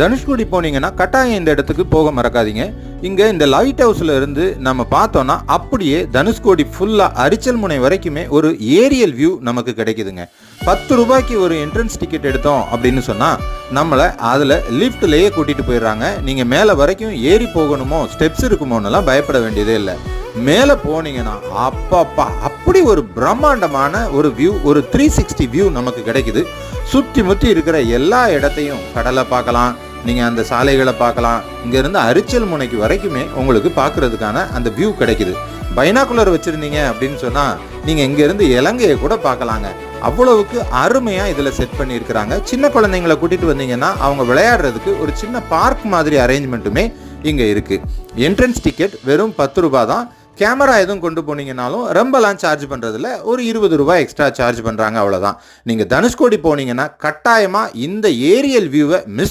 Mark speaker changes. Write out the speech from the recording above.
Speaker 1: தனுஷ்கோடி போனீங்கன்னா கட்டாயம் இந்த இடத்துக்கு போக மறக்காதீங்க. இங்கே இந்த லைட் ஹவுஸில் இருந்து நம்ம பார்த்தோன்னா அப்படியே தனுஷ்கோடி ஃபுல்லாக அரிச்சல் முனை வரைக்குமே ஒரு ஏரியல் வியூ நமக்கு கிடைக்குதுங்க. பத்து ரூபாய்க்கு ஒரு என்ட்ரன்ஸ் டிக்கெட் எடுத்தோம் அப்படின்னு சொன்னால் நம்மளை அதில் லிஃப்ட்லேயே கூட்டிகிட்டு போயிடுறாங்க. நீங்கள் மேலே வரைக்கும் ஏறி போகணுமோ ஸ்டெப்ஸ் இருக்குமோன்னெல்லாம் பயப்பட வேண்டியதே இல்லை. மேலே போனீங்கன்னா அப்பப்பா அப்படி ஒரு பிரம்மாண்டமான ஒரு வியூ ஒரு த்ரீ சிக்ஸ்டி வியூ நமக்கு கிடைக்குது. சுற்றி முற்றி இருக்கிற எல்லா இடத்தையும் கடலை பார்க்கலாம் நீங்கள் அந்த சாலைகளை பார்க்கலாம். இங்கேருந்து அரிச்சல் முனைக்கு வரைக்குமே உங்களுக்கு பார்க்குறதுக்கான அந்த வியூ கிடைக்குது. பைனாக்குலர் வச்சுருந்தீங்க அப்படின்னு சொன்னால் நீங்கள் இங்கேருந்து இலங்கையை கூட பார்க்கலாங்க. அவ்வளவுக்கு அருமையாக இதில் செட் பண்ணியிருக்கிறாங்க. சின்ன குழந்தைங்களை கூட்டிகிட்டு வந்தீங்கன்னா அவங்க விளையாடுறதுக்கு ஒரு சின்ன பார்க் மாதிரி அரேஞ்ச்மெண்ட்டுமே இங்கே இருக்குது என்ட்ரன்ஸ் டிக்கெட் வெறும் பத்து ரூபா தான். கேமரா எதுவும் கொண்டு போனீங்கனாலும் ரொம்பலாம் சார்ஜ் பண்ணுறதில்ல ஒரு இருபது ரூபாய் எக்ஸ்ட்ரா சார்ஜ் பண்ணுறாங்க அவ்வளோதான் நீங்கள் தனுஷ்கோடி போனீங்கன்னா கட்டாயமாக இந்த ஏரியல் வியூவை மிஸ்